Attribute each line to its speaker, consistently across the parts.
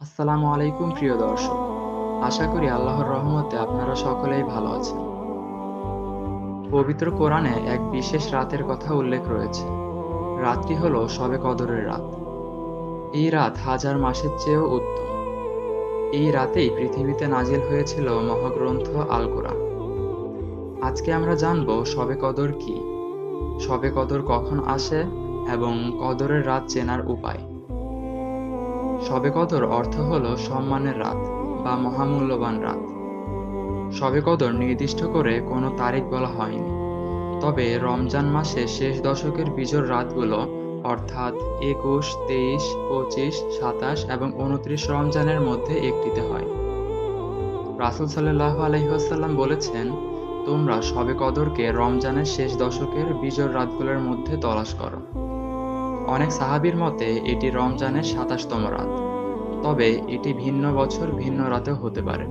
Speaker 1: আসসালামু আলাইকুম, প্রিয় দর্শক। আশা করি আল্লাহর রহমতে আপনারা সকলেই ভালো আছেন। পবিত্র কোরআনে এক বিশেষ রাতের কথা উল্লেখ রয়েছে। রাতটি হল শবে কদরের রাত। এই রাত হাজার মাসের চেয়েও উত্তম। এই রাতেই পৃথিবীতে নাজিল হয়েছিল মহাগ্রন্থ আল কোরআন আজকে আমরা জানব শবে কদর কি। শবে কদর কখন আসে এবং কদরের রাত চেনার উপায়। শবে কদর অর্থ হল সম্মানের রাত বা মহামূল্যবান রাত। শবে কদর নির্দিষ্ট করে কোনো তারিখ বলা হয়নি। তবে রমজান মাসে শেষ দশকের বিজোর রাতগুলো, অর্থাৎ একুশ, তেইশ, পঁচিশ, সাতাশ এবং উনত্রিশ রমজানের মধ্যে একটিতে হয়। রাসুল সাল্লাহ আলহিহাসাল্লাম বলেছেন, তোমরা শবে কদরকে রমজানের শেষ দশকের বিজোর রাতগুলোর মধ্যে তলাশ করো। অনেক সাহাবির মতে, এটি রমজানের সাতাশতম রাত। তবে এটি ভিন্ন বছর, ভিন্ন রাতেও হতে পারে।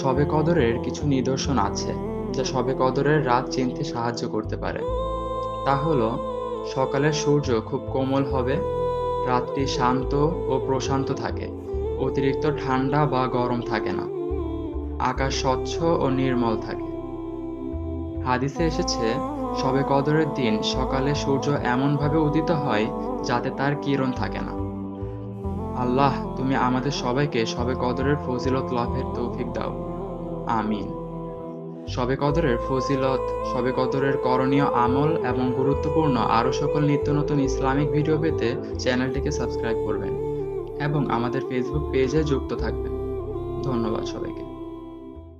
Speaker 1: শবে কদরের কিছু নিদর্শন আছে, যা শবে কদরের রাত চিনতে সাহায্য করতে পারে। তা হলো, সকালের সূর্য খুব কোমল হবে, রাতটি শান্ত ও প্রশান্ত থাকে, অতিরিক্ত ঠান্ডা বা গরম থাকে না। আকাশ স্বচ্ছ ও নির্মল থাকে। হাদিসে এসেছে শবে কদরের দিন সকালে সূর্য এমনভাবে উদিত হয় যাতে তার কিরণ থাকে না। আল্লাহ, তুমি আমাদের সবাইকে শবে কদরের ফজিলত লাভের তৌফিক দাও। আমিন। শবে কদরের ফজিলত শবে কদরের করণীয় আমল এবং গুরুত্বপূর্ণ আরও সকল নিত্য নতুন ইসলামিক ভিডিও পেতে চ্যানেলটিকে সাবস্ক্রাইব করবেন এবং আমাদের ফেসবুক পেজে যুক্ত থাকবেন। ধন্যবাদ সবাইকে।